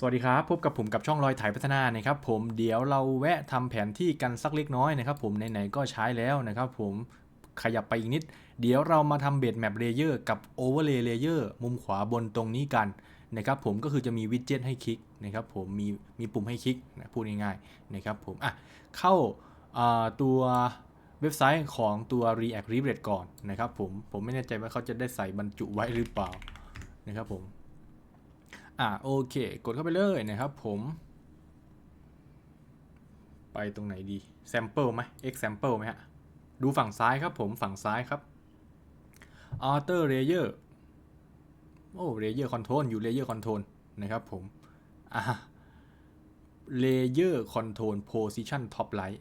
สวัสดีครับ พบกับผมกับช่องรอยถ่ายพัฒนานะครับ ผมเดี๋ยวเราแวะทำแผนที่กันสักเล็กน้อยนะครับ ผมไหนๆก็ใช้แล้วนะครับ ผมขยับไปอีกนิด เดี๋ยวเรามาทำเบดแมปเลเยอร์กับโอเวอร์เลเยอร์มุมขวาบนตรงนี้กันนะครับผมก็คือจะมีวิดเจ็ตให้คลิกนะครับผมมีมีปุ่มให้คลิกนะพูดง่ายๆนะครับผมอะเข้าาตัวเว็บไซต์ของตัว React r e v e t ก่อนนะครับผมผมไม่แน่ใจว่าเขาจะได้ใส่บรรจุไว้หรือเปล่านะครับผม อ่าโอเค กดเข้าไปเลยนะครับผม ไปตรงไหนดี sample ไหม example ไหมฮะ ดูฝั่งซ้ายครับผมฝั่งซ้ายครับ outer layer โอ้ layer control อยู่ layer control นะครับผม อ่า layer control position top right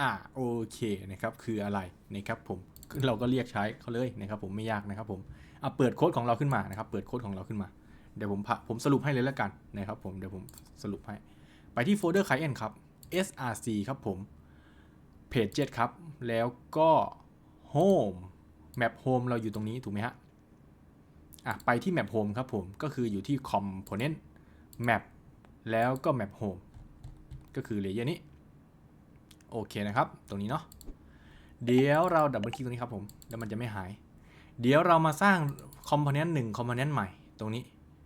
อ่าโอเคนะครับคืออะไรนะครับผมเราก็เรียกใช้เขาเลยนะครับผมไม่ยากนะครับผมอะเปิดโค้ดของเราขึ้นมานะครับ เปิดโค้ดของเราขึ้นมา เดี๋ยวผมผมสรุปให้เลยแล้วกันนะครับผมเดี๋ยวผมสรุปให้ ไปที่โฟลเดอร์ client ครับ src ครับผม page 7ครับ แล้วก็ home map home เราอยู่ตรงนี้ถูกไหมฮะอะไปที่ map home ครับผมก็คืออยู่ที่ component map แล้วก็ map home ก็คือเลเยอร์นี้ โอเคนะครับ ตรงนี้เนาะเดี๋ยวเราดับเบิลคลิกตรงนี้ครับผม แล้วมันจะไม่หาย เดี๋ยวเรามาสร้าง component 1 component ใหม่ตรงนี้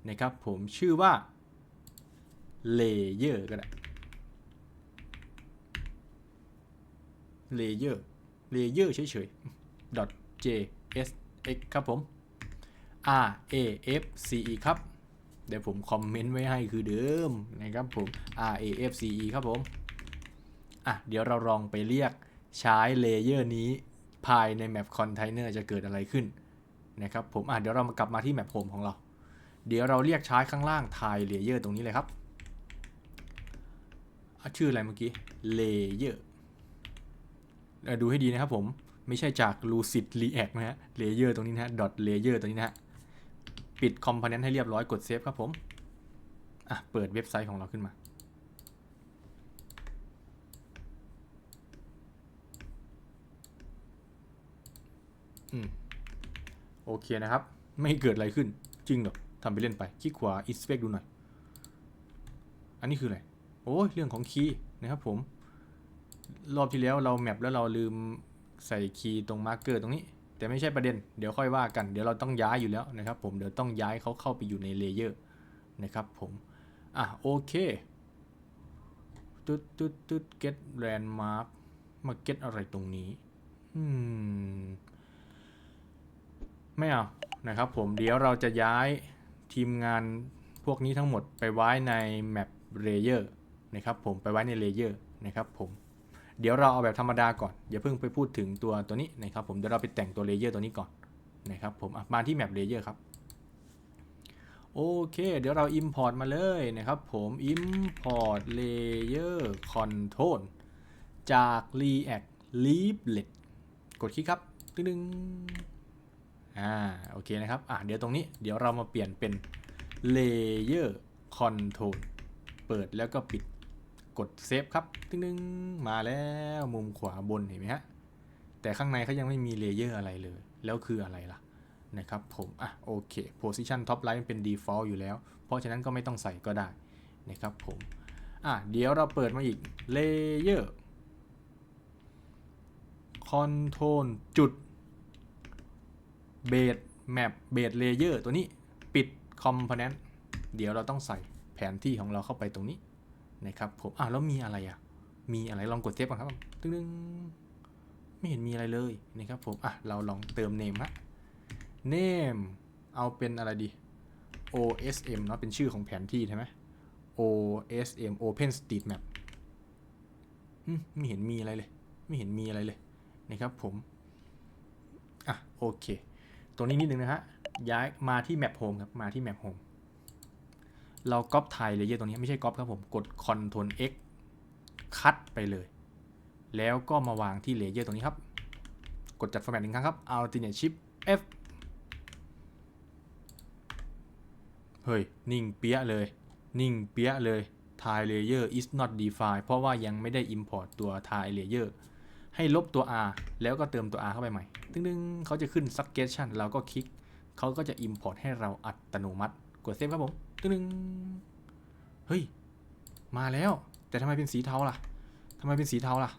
นะครับผมชื่อว่า layer ก็ได้ layer layer เฉยๆ .jsx ครับผม r a f c e ครับ เดี๋ยวผมคอมเมนต์ไว้ให้คือเดิมนะครับผม r a f c e ครับผม อะ เดี๋ยวเราลองไปเรียกใช้เลเยอร์นี้ภายใน map container จะเกิดอะไรขึ้นนะครับผม อะ เดี๋ยวเรามากลับมาที่ map home ของเรา เดี๋ยวเราเรียกใช้ข้างล่างทายเลเยอร์ตรงนี้เลยครับ ชื่ออะไรเมื่อกี้เลเยอร์ดูให้ดีนะครับผม ไม่ใช่จาก lucid react นะฮะเลเยอร์ตรงนี้นะฮะ dot layer ตรงนี้นะฮะ ปิด component ให้เรียบร้อยกดเซฟครับผม อะ เปิดเว็บไซต์ของเราขึ้นมาอืมโอเคนะครับ ไม่เกิดอะไรขึ้นจริงหรอ ทำไปเล่นไป คลิกขวา inspect ดูหน่อย อันนี้คืออะไร โอ้ยเรื่องของคีย์นะครับผม รอบที่แล้วเราแมปแล้วเราลืมใส่คีย์ตรงมาร์กเกอร์ตรงนี้ แต่ไม่ใช่ประเด็น เดี๋ยวค่อยว่ากัน เดี๋ยวเราต้องย้ายอยู่แล้วนะครับผม เดี๋ยวต้องย้ายเขาเข้าไปอยู่ในเลเยอร์นะครับผม อะโอเคตุ๊ดตุ๊ดตุ๊ด get landmark มา get อะไรตรงนี้ อืม ไม่เอา นะครับผม เดี๋ยวเราจะย้าย ทีมงานพวกนี้ทั้งหมดไปไว้ใน map layer นะครับผมไปไว้ใน layer นะครับผมเดี๋ยวเราเอาแบบธรรมดาก่อนอย่าเพิ่งไปพูดถึงตัวตัวนี้นะครับผมเดี๋ยวเราไปแต่งตัว layer ตัวนี้ก่อนนะครับผมมาที่ map layer ครับโอเค เดี๋ยวเรา import มาเลยนะครับผม import layer control จาก react leaflet กดคลิกครับตึ้ง อ่าโอเคนะครับอะเดี๋ยวตรงนี้เดี๋ยวเรามาเปลี่ยนเป็น layer control เปิดแล้วก็ปิดกดเซฟครับตึ้งๆมาแล้วมุมขวาบนเห็นไหมฮะแต่ข้างในเขายังไม่มีเลเยอร์อะไรเลย แล้วคืออะไรล่ะนะครับผมอะโอเค position top right มันเป็น default อยู่แล้ว เพราะฉะนั้นก็ไม่ต้องใส่ก็ได้นะครับผมอะเดี๋ยวเราเปิดมาอีก layer control จุด เบสแมปเบสเลเยอร์ตัวนี้ปิดคอมโพเนนต์เดี๋ยวเราต้องใส่แผนที่ของเราเข้าไปตรงนี้นะครับผมอะแล้วมีอะไรอะ มีอะไรลองกดเซฟก่อนครับตึ้งไม่เห็นมีอะไรเลยนะครับผมอะเราลองเติมเนมฮะเนมเอาเป็นอะไรดี OSM เนาะเป็นชื่อของแผนที่ใช่ไหม OSM Open Street Map มไม่เห็นมีอะไรเลย ไม่เห็นมีอะไรเลยนะครับผม อะ โอเค ตรงนี้นิดนึงนะฮะย้ายมาที่ Map Home ครับมาที่ Map Home เราก๊อปไทยเลเยอร์ตรงนี้ไม่ใช่ก๊อปครับผมกด Ctrl X คัดไปเลย แล้วก็มาวางที่เลเยอร์ตรงนี้ครับ กดจัด format หนึ่งครั้งครับ Alternate Shift F เฮ้ย นิ่งเปี้ยเลย นิ่งเปี้ยเลย Tile Layer is not defined เพราะว่ายังไม่ได้ import ตัว Tile Layer ให้ลบตัว R แล้วก็เติมตัว R เข้าไปใหม่ตึ้งๆเขาจะขึ้น suggestion เราก็คลิกเขาก็จะ import ให้เราอัตโนมัติ กดเซฟครับผมตึ้งฮ้ย มาแล้ว แต่ทำไมเป็นสีเทาล่ะทำไมเป็นสีเทาล่ะ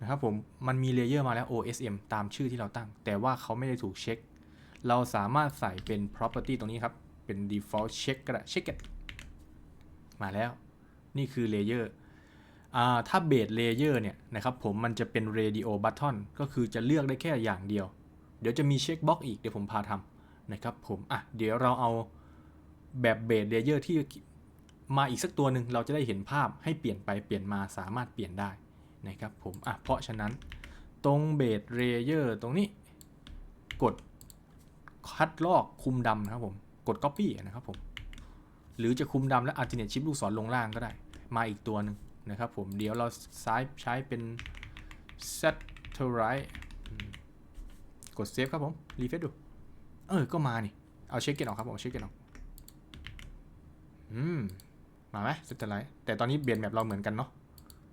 นะครับผมมันมีเลเยอร์มาแล้ว OSM ตามชื่อที่เราตั้ง แต่ว่าเขาไม่ได้ถูกเช็ค เราสามารถใส่เป็น property ตรงนี้ครับ เป็น default check ก็ได้ check it มาแล้ว นี่คือเลเยอร์ ถ้าเบสเลเยอร์เนี่ยนะครับผมมันจะเป็น radio button ก็คือจะเลือกได้แค่อย่างเดียว เดี๋ยวจะมีเช็คบ็อกอีกเดี๋ยวผมพาทำนะครับผมอะเดี๋ยวเราเอาแบบเบสเลเยอร์ที่มาอีกสักตัวหนึ่งเราจะได้เห็นภาพให้เปลี่ยนไปเปลี่ยนมาสามารถเปลี่ยนได้นะครับผมอะเพราะฉะนั้นตรงเบสเลเยอร์ตรงนี้ กดคัดลอกคุมดำนะครับผมกด Copy นะครับผมหรือจะคุมดำและ alternate shift ลูกศรลงล่างก็ได้ มาอีกตัวหนึ่ง นะครับผมเดี๋ยวเราซ้ายใช้เป็น set to right กด save ครับผมรีเฟซดูเออ ก็มานี่ เอาเช็คเกตออกครับผมเอาเช็คเกตออก อืม มาไหม set to right แต่ตอนนี้เปลี่ยนแบบเราเหมือนกันเนาะ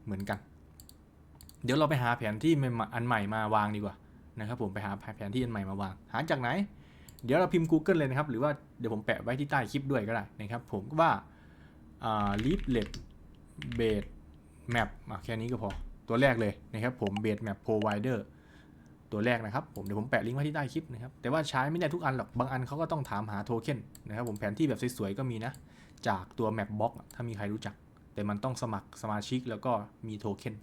เหมือนกัน เดี๋ยวเราไปหาแผนที่ม่ๆอันใหม่มาวางดีกว่านะครับผมไปหาแผนที่อันใหม่มาวาง หาจากไหน เดี๋ยวเราพิมพ์ Google เลยนะครับ หรือว่าเดี๋ยวผมแปะไว้ที่ใต้คลิปด้วยก็ได้นะครับ ผมว่า อ่า leaflet base map อะแค่นี้ก็พอ ตัวแรกเลยนะครับผม base map provider ตัวแรกนะครับผมเดี๋ยวผมแปะลิงก์ไว้ที่ใต้คลิปนะครับ แต่ว่าใช้ไม่ได้ทุกอันหรอก บางอันเขาก็ต้องถามหาโทเค็นนะครับผมแผนที่แบบสวยๆก็มีนะ จากตัว map box อะถ้ามีใครรู้จัก แต่มันต้องสมัครสมาชิกแล้วก็มีโทเค็น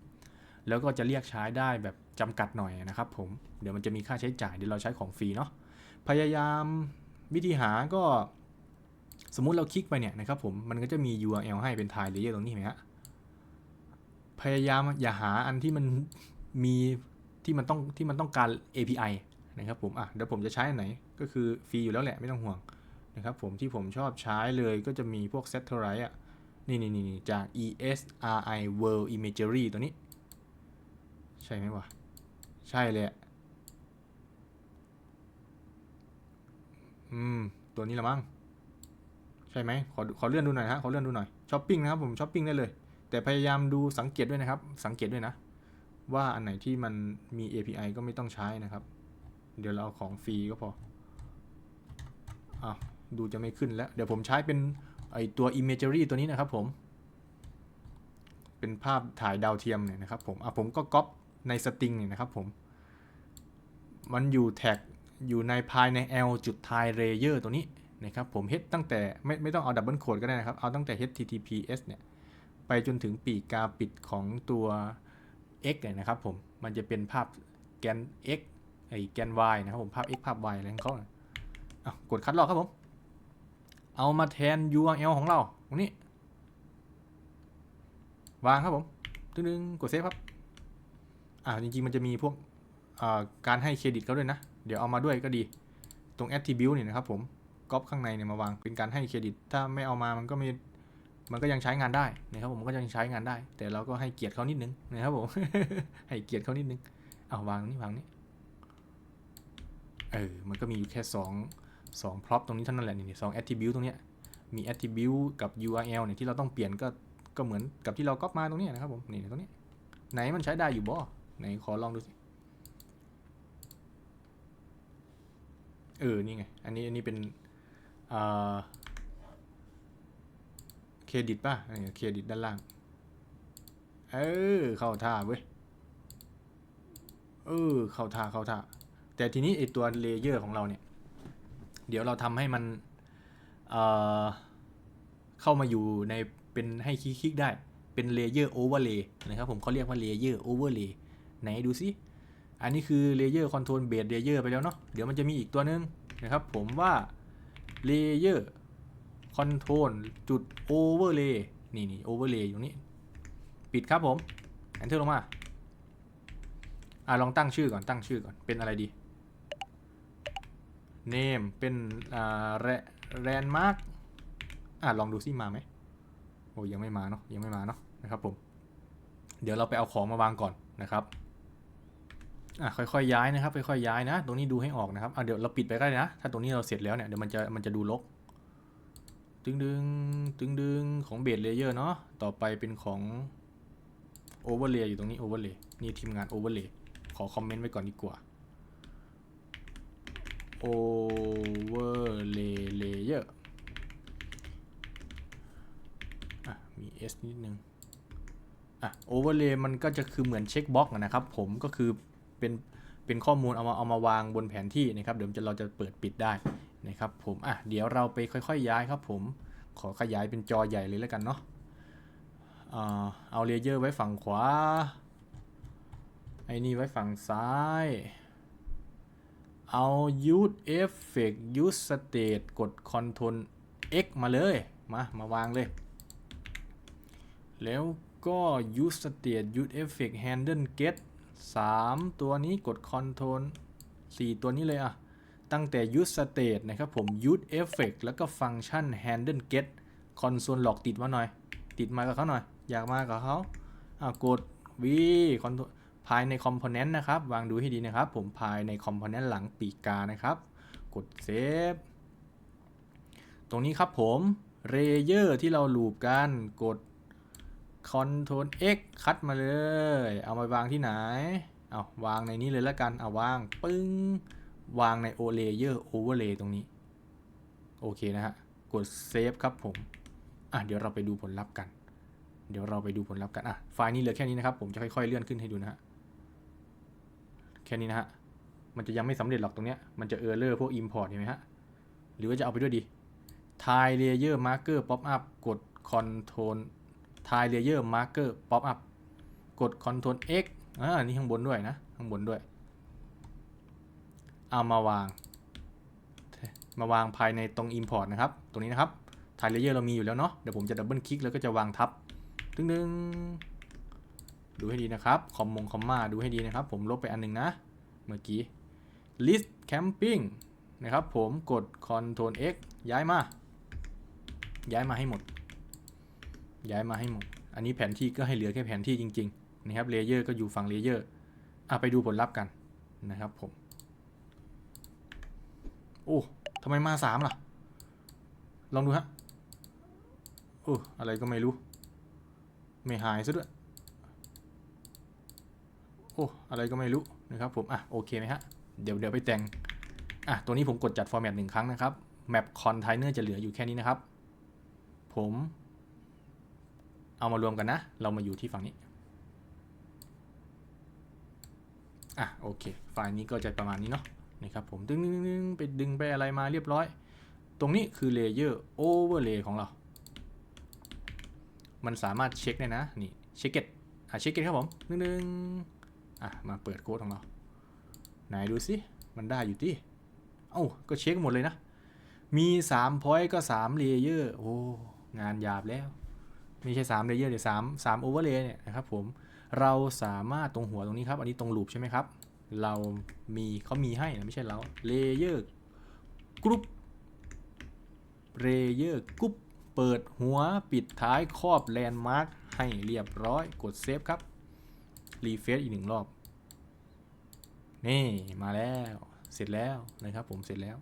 แล้วก็จะเรียกใช้ได้แบบจำกัดหน่อยนะครับผมเดี๋ยวมันจะมีค่าใช้จ่ายเดี๋ยวเราใช้ของฟรีเนาะพยายามวิธีหาก็สมมุติเราคลิกไปเนี่ยนะครับผมมันก็จะมี URL ให้เป็น tile layer ตรงนี้เห็นไหมฮะ พยายามอย่าหาอันที่มันมีที่มันต้องที่มันต้องการ API นะครับผมอะเดี๋ยวผมจะใช้อันไหนก็คือฟรีอยู่แล้วแหละไม่ต้องห่วงนะครับผมที่ผมชอบใช้เลยก็จะมีพวก Satellite อะนี่นี่นี่จาก ESRI World Imagery ตัวนี้ ใช่ไหมวะ ใช่เลยอะอืม ตัวนี้ละมั้ง ใช่ไหมขอขอเลื่อนดูหน่อยฮะ ขอเลื่อนดูหน่อยช้อปปิ้งนะครับผมช้อปปิ้งได้เลย แต่พยายามดูสังเกตด้วยนะครับ สังเกตด้วยนะ ว่าอันไหนที่มันมี API ก็ไม่ต้องใช้นะครับ เดี๋ยวเราเอาของฟรีก็พออ้าดูจะไม่ขึ้นแล้ว เดี๋ยวผมใช้เป็นไอตัว Imagery ตัวนี้นะครับผม เป็นภาพถ่ายดาวเทียมเนี่ยนะครับผมอะผมก็ก๊อปในสตริงเนี่ยนะครับผม มันอยู่แท็กอยู่ในภายใน L จุด tie layer ตัวนี้นะครับผม h ตั้งแต่ไม่ไม่ต้องเอาดับเบิลโคดก็ได้นะครับ เอาตั้งแต่ https เนี่ย ไปจนถึงปีกกาปิดของตัว x เนี่ยนะครับผม มันจะเป็นภาพแกน x ไอแกน y นะครับผม ภาพ x ภาพ y อะไรของเขากดคัดลอกครับผม เอามาแทน URL ของเรา ตรงนี้ วางครับผมตึ้งๆกดเซฟครับ อ่าจริง ๆ มันจะมีพวกการให้เครดิตเขาด้วยนะ เดี๋ยวเอามาด้วยก็ดี ตรง attribute เนี่ยนะครับผมก๊อปข้างในเนี่ยมาวาง เป็นการให้เครดิต ถ้าไม่เอามามันก็ไม่ มันก็ยังใช้งานได้นะครับผมมันก็ยังใช้งานได้ แต่เราก็ให้เกียรติเขานิดนึงนะครับผมให้เกียรติเขานิดนึงเอาวางนี่วางนี่เออมันก็มีอยู่แค่สองสองพร็อพตรงนี้เท่านั้นแหละนี่สอง attribute ตรงเนี้ยมี attribute กับ URL เนี่ยที่เราต้องเปลี่ยนก็ก็เหมือนกับที่เราก๊อปมาตรงนี้นะครับผมนี่ตรงนี้ไหนมันใช้ได้อยู่บ่ไหนขอลองดูสิเออนี่ไงอันนี้อันนี้เป็นอ่า เครดิตป่ะเครดิตด้านล่าง เออ เข้าท่าเว้ย เออ เข้าท่า เข้าท่า แต่ทีนี้ไอตัวเลเยอร์ของเราเนี่ย เดี๋ยวเราทำให้มันเอ่อเข้ามาอยู่ในเป็นให้คลิกได้ เป็นเลเยอร์โอเวอร์เลย์นะครับผมเขาเรียกว่าเลเยอร์โอเวอร์เลย์ไหนดูสิอันนี้คือเลเยอร์คอนโทรลเบสเลเยอร์ไปแล้วเนาะ เดี๋ยวมันจะมีอีกตัวนึงนะครับผมว่าเลเยอร์ คอนโทรลจุดโอเวอร์เลย์นี่นี่โอเวอร์เลย์อยู่นี้ปิดครับผม enter ลงมา อะลองตั้งชื่อก่อนตั้งชื่อก่อน เป็นอะไรดี name เป็นอ่าแรนมาร์กอะลองดูซิมาไหมโอ้ยังไม่มาเนาะยังไม่มาเนาะนะครับผม เดี๋ยวเราไปเอาของมาวางก่อนนะครับอะค่อยๆย้ายนะครับค่อยๆย้ายนะ ตรงนี้ดูให้ออกนะครับอะเดี๋ยวเราปิดไปก็ได้นะ ถ้าตรงนี้เราเสร็จแล้วเนี่ยเดี๋ยวมันจะมันจะดูรก ตึงดึงตึงดึงของเบสเลเยอร์เนาะต่อไปเป็นของโอเวอร์เลย์อยู่ตรงนี้โอเวอร์เลย์นี่ทีมงานโอเวอร์เลย์ขอคอมเมนต์ไว้ก่อนดีกว่า overlay layer อะมี S นิดนึงอะ overlay มันก็จะคือเหมือนเช็คบ็อกนะครับผมก็คือเป็นเป็นข้อมูลเอามาเอามาวางบนแผนที่นะครับเดี๋ยวจะเราจะเปิดปิดได้ นะครับผมอะเดี๋ยวเราไปค่อยๆย้ายครับผมขอขยายเป็นจอใหญ่เลยแล้วกันเนาะเอาเลเยอร์ไว้ฝั่งขวา ไอ้นี่ไว้ฝั่งซ้าย เอา use effect use state กด control x มาเลย มา มาวางเลย แล้วก็ use state use effect handle get 3 ตัวนี้กด control 4 ตัวนี้เลยอะ ตั้งแต่ use state นะครับผม use effect แล้วก็ฟังก์ชัน handle get console log ติดมาหน่อย ติดมากับเขาหน่อย อยากมากับเขาอ่ากด v control ภายใน component นะครับ วางดูให้ดีนะครับ ผมภายใน component หลังปีกานะครับ กด save ตรงนี้ครับผม layer ที่เราลูปกัน กด Ctrl X คัดมาเลย เอามาวางที่ไหน เอาวางในนี้เลยแล้วกัน เอาวาง ปึ้ง วางใน O layer overlay ตรงนี้ โอเคนะฮะ กด save ครับผม อะ เดี๋ยวเราไปดูผลลัพธ์กัน เดี๋ยวเราไปดูผลลัพธ์กัน อะ ไฟล์นี้เหลือแค่นี้นะครับ ผมจะค่อยๆเลื่อนขึ้นให้ดูนะฮะ แค่นี้นะฮะ มันจะยังไม่สำเร็จหรอกตรงเนี้ย มันจะ error พวก import เห็นไหมฮะ หรือว่าจะเอาไปด้วยดี tile layer marker pop up กด control tile layer marker pop up กด control x อ่า นี่ข้างบนด้วยนะ ข้างบนด้วย เอามาวาง มาวางภายในตรง import นะครับ ตรงนี้นะครับ tile layer เรามีอยู่แล้วเนาะ เดี๋ยวผมจะดับเบิลคลิกแล้วก็จะวางทับตึ้งดึงดูให้ดีนะครับ คอมมงคอมมาดูให้ดีนะครับ ผมลบไปอันหนึงนะ เมื่อกี้ list camping นะครับ ผมกด Ctrl X ย้ายมา ย้ายมาให้หมด ย้ายมาให้หมด อันนี้แผนที่ก็ให้เหลือแค่แผนที่จริง ๆ นะครับ เลเยอร์ก็อยู่ฝั่งเลเยอร์อะไปดูผลลัพธ์กันนะครับผม โอ้ทำไมมาสามล่ะ ลองดูฮะโอ้อะไรก็ไม่รู้ ไม่หายซะด้วย โอ้อะไรก็ไม่รู้นะครับผม อะ โอเคไหมฮะ เดี๋ยวเดี๋ยวไปแต่ง อะ ตัวนี้ผมกดจัดฟอร์แมตหนึ่งครั้งนะครับ แมปคอนไทเนอร์จะเหลืออยู่แค่นี้นะครับ ผม เอามารวมกันนะ เรามาอยู่ที่ฝั่งนี้อะโอเค ไฟล์นี้ก็จะประมาณนี้เนาะ นะครับผมดึงดึงไปดึงไปอะไรมาเรียบร้อย ตรงนี้คือเลเยอร์โอเวอร์เลย์ของเรา มันสามารถเช็คได้นะ นี่เช็คเก็ตอะเช็คเก็ตครับผมนึงนึงอะ มาเปิดโค้ดของเรา ไหนดูสิ มันได้อยู่ที่เอ้า ก็เช็คหมดเลยนะ มี3 point ก็3 layer โอ้ งานหยาบแล้ว ไม่ใช่3 layer เดี๋ยว3 3 overlay เนี่ยนะครับผม เราสามารถตรงหัวตรงนี้ครับ อันนี้ตรงลูปใช่ไหมครับ เรามีเขามีให้นะไม่ใช่เรา layer group layer group เปิดหัวปิดท้ายครอบ landmark ให้เรียบร้อยกดเซฟครับ รีเฟซอีกหนึ่งรอบ นี่มาแล้วเสร็จแล้วนะครับผมเสร็จแล้ว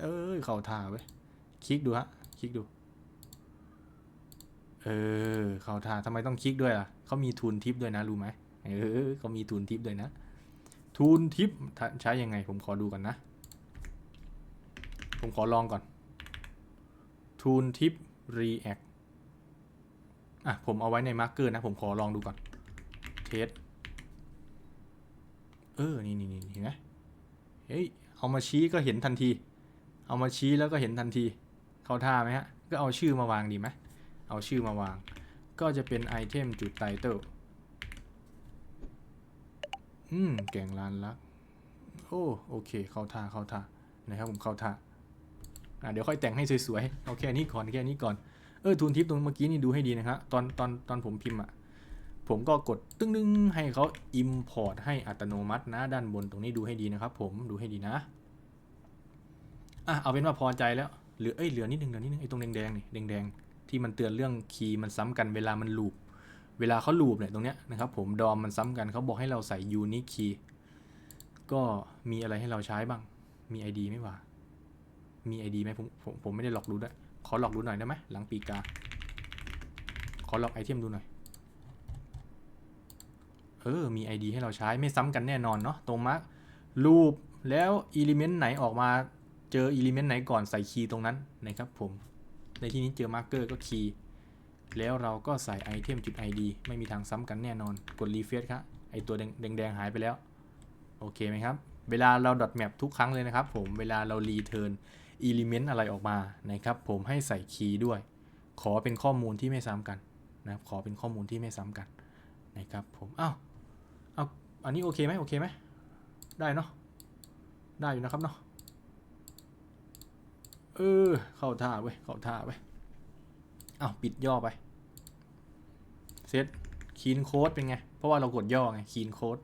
เอ้ยเข้าท่าเว้คลิกดูฮะคลิกดู เออเข้าท่าทำไมต้องคลิกด้วยล่ะเขามีทูนทิปด้วยนะรู้ไหมเออเขามีทูนทิปด้วยนะ ทูนทิปใช้ยังไงผมขอดูก่อนนะ ผมขอลองก่อนทูนทิป React อะ ผมเอาไว้ในมาร์กเกอร์นะ ผมขอลองดูก่อนเทสเออ นี่นี่นี่เห็นไหมเฮ้ย เอามาชี้ก็เห็นทันที เอามาชี้แล้วก็เห็นทันที เข้าท่าไหมฮะ ก็เอาชื่อมาวางดีไหม เอาชื่อมาวาง ก็จะเป็นไอเทมจุดไตเติล อืม แก่งลานลัก โอ้โอเค เข้าท่าเข้าท่านะครับผมเข้าท่าอะเดี๋ยวค่อยแต่งให้สวยๆ เอาแค่นี้ก่อนแค่นี้ก่อน เออทูนทิปตรงเมื่อกี้นี่ดูให้ดีนะครับตอนตอนตอนผมพิมพ์อะ ผมก็กดตึ้งนึงให้เขา import ให้อัตโนมัตินะ ด้านบนตรงนี้ดูให้ดีนะครับ ผมดูให้ดีนะ อะเอาเป็นว่าพอใจแล้ว เหลือเอ้ยเหลือนิดนึงเหลือนิดนึงไอ้ตรงแดงๆนี่แดงๆที่มันเตือนเรื่องคีย์มันซ้ำกันเวลามันลูป เวลาเขาลูปเนี่ยตรงเนี้ยนะครับผมดอมมันซ้ำกันเขาบอกให้เราใส่ unique key ก็มีอะไรให้เราใช้บ้าง มี ID ไหมวะ มี ID ไหมผมผมผมไม่ได้หลอกดูด้วยขอหลอกดูหน่อยได้ไหมหลังปีกา ขอหลอกไอเทมดูหน่อย เออ มี ID ให้เราใช้ไม่ซ้ำกันแน่นอนเนาะตรงมาร์กรูปแล้วอิเลเมนต์ไหนออกมาเจออิเลเมนต์ไหนก่อนใส่คีย์ตรงนั้นนะครับผม ในที่นี้เจอมาร์กเกอร์ก็คีย์ แล้วเราก็ใส่ไอเทมจุด ID ไม่มีทางซ้ำกันแน่นอน กดรีเฟรชครับ ไอตัวแดงแดงๆหายไปแล้ว โอเคไหมครับ เวลาเรา dot map ทุกครั้งเลยนะครับผม เวลาเรา return element อะไรออกมานะครับผมให้ใส่คีย์ด้วย ขอเป็นข้อมูลที่ไม่ซ้ำกันนะครับ ขอเป็นข้อมูลที่ไม่ซ้ำกันนะครับผมอ้าวเอาอันนี้โอเคไหมโอเคไหม ได้เนาะ ได้อยู่นะครับเนาะ เออ เข้าท่าเว้ย เข้าท่าเว้ย อ้าวปิดย่อไปเซตคีนโค้ดเป็นไง เพราะว่าเรากดย่อไงคีนโค้ด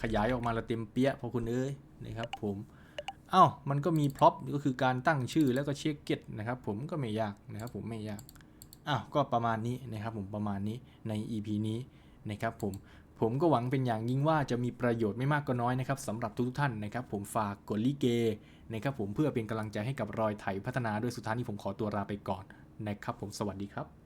ขยายออกมาละเต็มเปี้ยพอคุณเอ้ยนะครับผมอ้าวมันก็มีพร็อพก็คือการตั้งชื่อแล้วก็เช็คเก็ตนะครับผมก็ไม่ยากนะครับผมไม่ยากอ้าวก็ประมาณนี้นะครับผมประมาณนี้ใน EP นี้นะครับผมผมก็หวังเป็นอย่างยิ่งว่าจะมีประโยชน์ไม่มากก็น้อยนะครับสำหรับทุกท่านนะครับ ผมฝากกดลิเกนะครับผมเพื่อเป็นกำลังใจให้กับรอยไถพัฒนาด้วยสุดท้ายนี้ผมขอตัวลาไปก่อน นะครับผมสวัสดีครับ